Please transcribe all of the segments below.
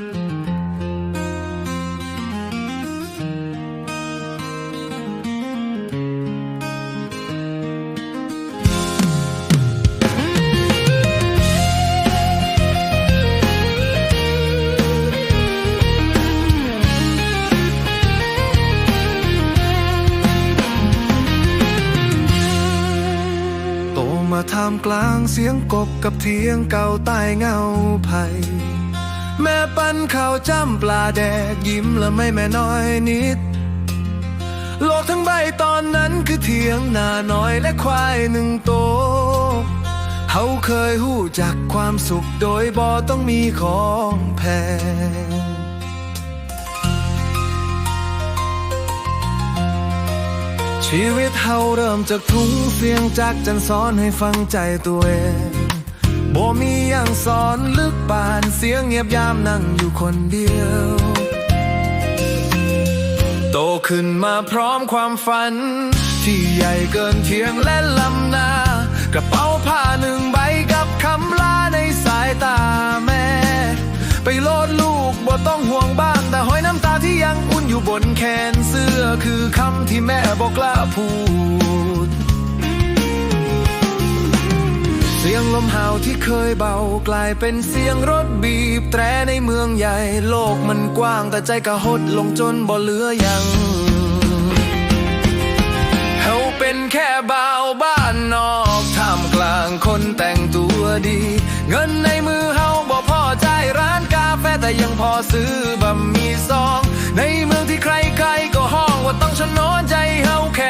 โตมาท่ามกลางเสียงกบกับเทียงเก่าใต้เงาไผ่ แม่ปั้นข้าวจ้ำปลาแดกยิ้มและไม่แม่น้อยนิด โลกทั้งใบตอนนั้นคือเทียงนาน้อยและควายหนึ่งโตวเขาเคยหู้จักความสุขโดยบ่ต้องมีของแพงชีวิตเฮาเริ่มจากทุ้งเสียงจากจันสอนให้ฟังใจตัวเอง บ่มีอย่างสอนลึกปานเสียงเงียบยามนั่งอยู่คนเดียว โตขึ้นมาพร้อมความฝัน ที่ใหญ่เกินเทียงและลำนา กระเป๋าผ้าหนึ่งใบกับคำลาในสายตาแม่ ไปโลดลูกบ่ต้องห่วงบ้านแต่ห้อยน้ำตาที่ยังอุ่นอยู่บนแขนเสื้อคือคำที่แม่บอกกล้าพูด สียงลมหาวที่เคยเบากลายเป็นเสียงรถบีบแตรในเมืองใหญ่ โลกมันกว้างแต่ใจก็หดลงจนบ่เหลือยังเฮาเป็นแค่บ่าวบ้านนอกท่ามกลางคนแต่งตัวดี เงินในมือเฮาบ่พอใจร้านกาแฟแต่ยังพอซื้อบะหมี่ซอง ในเมืองที่ใครๆก็ห้องว่าต้องชนนใจเฮาแค่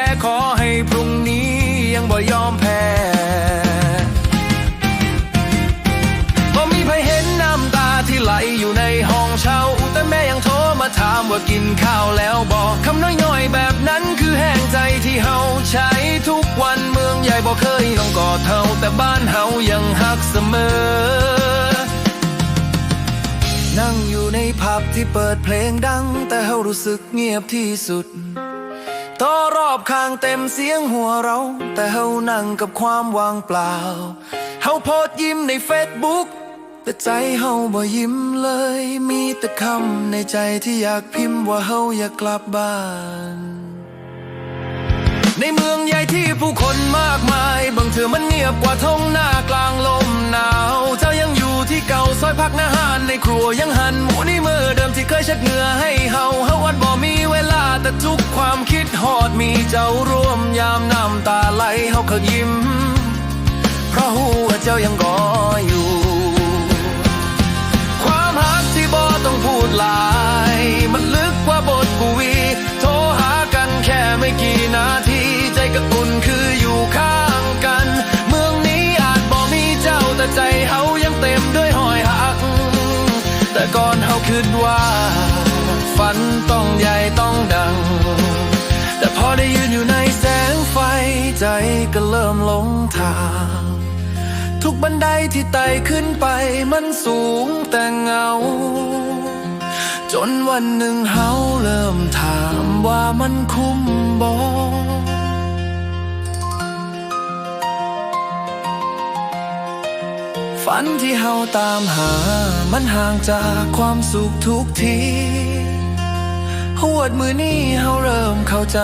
ถามว่ากินข้าวแล้วบอกคำน้อยๆแบบนั้นคือแห้งใจที่เฮาใช้ทุกวันเมืองใหญ่บ่เคยต้องกอดเฮาแต่บ้านเฮายังหักเสมอ นั่งอยู่ในผับที่เปิดเพลงดัง แต่เฮารู้สึกเงียบที่สุดโตะรอบข้างเต็มเสียงหัวเรา แต่เฮานั่งกับความว่างเปล่า เฮาโพสยิ้มในเฟซบุ๊ก แต่ใจเฮาบ่ยิ้มเลย มีแต่คำในใจที่อยากพิมพ์ว่าเฮาอยากกลับบ้าน ในเมืองใหญ่ที่ผู้คนมากมาย บางเถื่อมันเงียบกว่าท้องหน้ากลางลมหนาวเจ้ายังอยู่ที่เก่าซอยพักอาหารในครัวยังหันหมูนี่มือเดิมที่เคยชักเหงื่อให้เฮาเฮาอันบ่มีเวลาแต่ทุกความคิดฮอดมีเจ้าร่วมยามน้ำตาไหลเฮาก็ยิ้ม เพราะหัวเจ้ายังรออยู่ ลาย มันลึกกว่าบทกวี โทรหากันแค่ไม่กี่นาที ใจก็อุ่นคืออยู่ข้างกัน เมืองนี้อาจบ่มีเจ้าแต่ใจเฮายังเต็มด้วยหอยหัก แต่ก่อนเฮาคิดว่า ฝันต้องใหญ่ต้องดัง แต่พอได้ยืนอยู่ในแสงไฟใจก็เริ่มหลงทางทุกบันไดที่ไต่ขึ้นไปมันสูงแต่เงา จนวันหนึ่งเฮาเริ่มถามว่ามันคุ้มบอฝันที่เฮาตามหา มันห่างจากความสุขทุกทีหวดมือนี้เฮาเริ่มเข้าใจ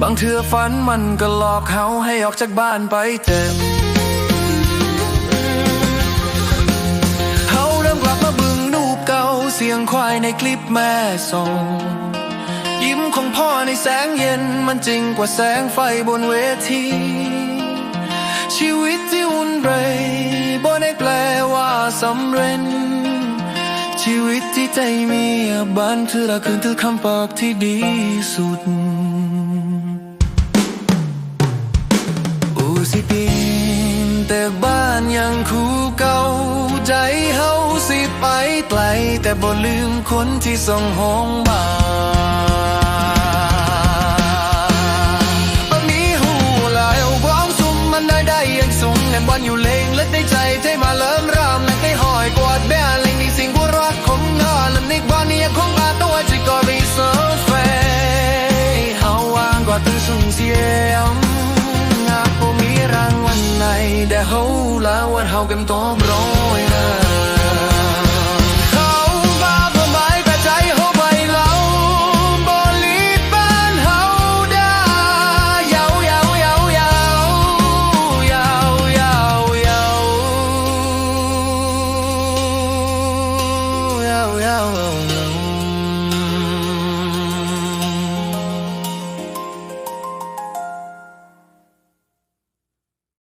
บางเทื่อฝันมันก็หลอกเขาให้ออกจากบ้านไปเจ็บ เสียงควายในคลิปแม่ส่ง ยิ้มของพ่อในแสงเย็นมันจริงกว่าแสงไฟบนเวที ชีวิตที่อุ่นเรยบ่ได้แปลว่าสำเร็จ ชีวิตที่ใจมีบันคือละคืนคือคำปากที่ดีสุดอูสิปีนแต่บ้านยังคู่ ไปไกลแต่บ่ลืมคนที่ส่งห้องมาบะมีหูหลายความสุมมันได้ได้ยังสูงแน่นวันอยู่เลงและได้ใจเทมาเริ่มรามแม่งได้หอยกวาดแบ่เล็งในสิ่งที่รักของงานและในบ้านนี้ยังคงอาตัวจะก็รีเซิร์ฟเฟเฮาวางกว่าตึงสูงเสียงงานบ่มีรางวัลไหนแต่เฮาลาวันเฮากันตัวบรอ